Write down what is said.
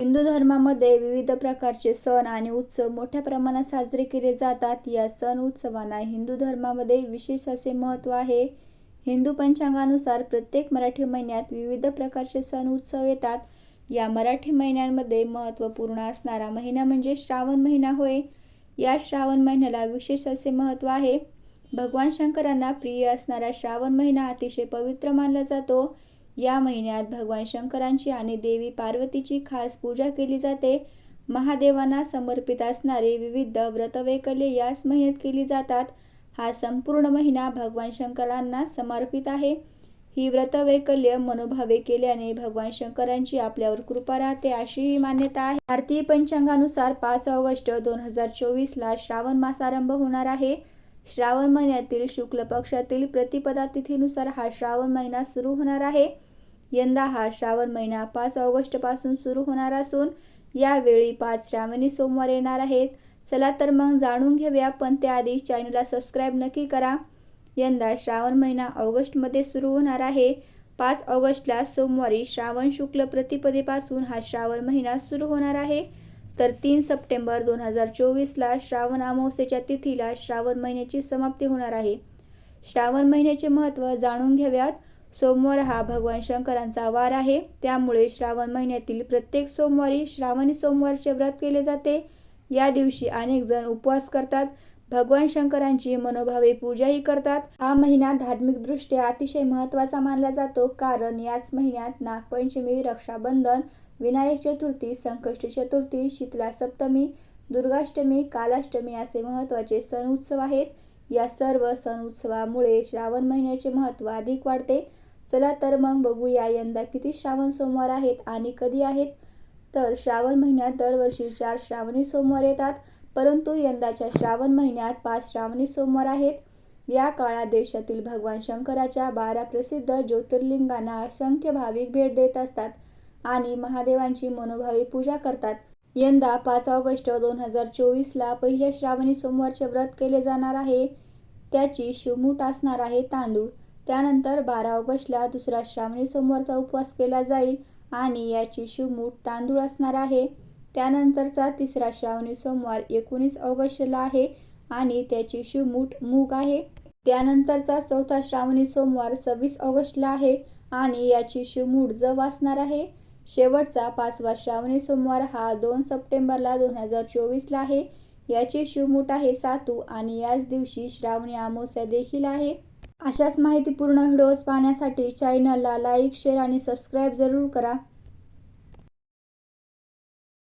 हिंदू धर्मामध्ये विविध प्रकारचे सण आणि उत्सव मोठ्या प्रमाणात साजरे केले जातात. या सण उत्सवांना हिंदू धर्मामध्ये विशेष असे महत्त्व आहे. हिंदू पंचांगानुसार प्रत्येक मराठी महिन्यात विविध प्रकारचे सण उत्सव येतात. या मराठी महिन्यांमध्ये महत्त्वपूर्ण असणारा महिना म्हणजे श्रावण महिना होय. या श्रावण महिन्याला विशेष असे महत्त्व आहे. भगवान शंकरांना प्रिय असणारा श्रावण महिना अतिशय पवित्र मानला जातो. या महिन्यात भगवान शंकरांची आणि देवी पार्वतीची खास पूजा केली जाते. महादेवांना समर्पित असणारे विविध व्रतवैकल्ये याच महिन्यात केली जातात. हा संपूर्ण महिना भगवान शंकरांना समर्पित आहे. ही व्रतवैकल्य मनोभावे केल्याने भगवान शंकरांची आपल्यावर कृपा राहते अशी ही मान्यता आहे. भारतीय पंचांगानुसार पाच ऑगस्ट दोन हजार चोवीसला श्रावण मासारंभ होणार आहे. श्रावण महिन्यातील शुक्ल पक्षातील प्रतिपदा तिथीनुसार हा श्रावण महिना सुरू होणार आहे. यंदा हा श्रावण महिना पाच ऑगस्टपासून सुरू होणार असून यावेळी पाच श्रावणी सोमवार येणार आहेत. चला तर मग जाणून घेऊया पण त्याआधी चॅनलला सबस्क्राईब नक्की करा. यंदा श्रावण महिना ऑगस्टमध्ये सुरू होणार आहे. पाच ऑगस्टला सोमवारी श्रावण शुक्ल प्रतिपदेपासून हा श्रावण महिना सुरू होणार आहे. तर तीन सप्टेंबर दोन हजार चोवीसला श्रावण अमावस्येच्या तिथीला श्रावण महिन्याची समाप्ती होणार आहे. श्रावण महिन्याचे महत्त्व जाणून घ्याव्यात सोमवार हा भगवान शंकरांचा वार आहे. त्यामुळे श्रावण महिन्यातील प्रत्येक सोमवारी श्रावणी सोमवारचे व्रत केले जाते. या दिवशी अनेक जण उपवास करतात. भगवान शंकरांची मनोभावे पूजाही करतात. हा महिना धार्मिकदृष्ट्या अतिशय महत्त्वाचा मानला जातो. कारण याच महिन्यात नागपंचमी रक्षाबंधन विनायक चतुर्थी संकष्ट चतुर्थी शीतला सप्तमी दुर्गाष्टमी कालाष्टमी असे महत्त्वाचे सण उत्सव आहेत. या सर्व सण उत्सवामुळे श्रावण महिन्याचे महत्त्व अधिक वाढते. चला तर मग बघूया यंदा किती श्रावण सोमवार आहेत आणि कधी आहेत. तर श्रावण महिन्यात दरवर्षी चार श्रावणी सोमवार येतात. परंतु यंदाच्या श्रावण महिन्यात पाच श्रावणी सोमवार आहेत. या काळात देशातील भगवान शंकराच्या बारा प्रसिद्ध ज्योतिर्लिंगांना असंख्य भाविक भेट देत असतात आणि महादेवांची मनोभावी पूजा करतात. यंदा पाच ऑगस्ट दोन हजार चोवीसला पहिल्या श्रावणी सोमवारचे व्रत केले जाणार आहे. त्याची शिवमूठ असणार आहे तांदूळ. त्यानंतर बारा ऑगस्टला दुसरा श्रावणी सोमवारचा उपवास केला जाईल आणि याची शिवमूठ तांदूळ असणार आहे. त्यानंतरचा तिसरा श्रावणी सोमवार एकोणीस ऑगस्टला आहे आणि त्याची शिवमूठ मूग आहे. त्यानंतरचा चौथा श्रावणी सोमवार सव्वीस ऑगस्टला आहे आणि याची शिवमूठ जव असणार आहे. शेवटचा पाचवा श्रावणी सोमवार हा दोन सप्टेंबरला दोन हजार चोवीसला आहे. याची शिवमूठ आहे सातू आणि याच दिवशी श्रावणी अमावस्या देखील आहे. अशाच माहितीपूर्ण व्हिडिओज पाहण्यासाठी चॅनलला लाईक शेअर आणि सबस्क्राईब जरूर करा.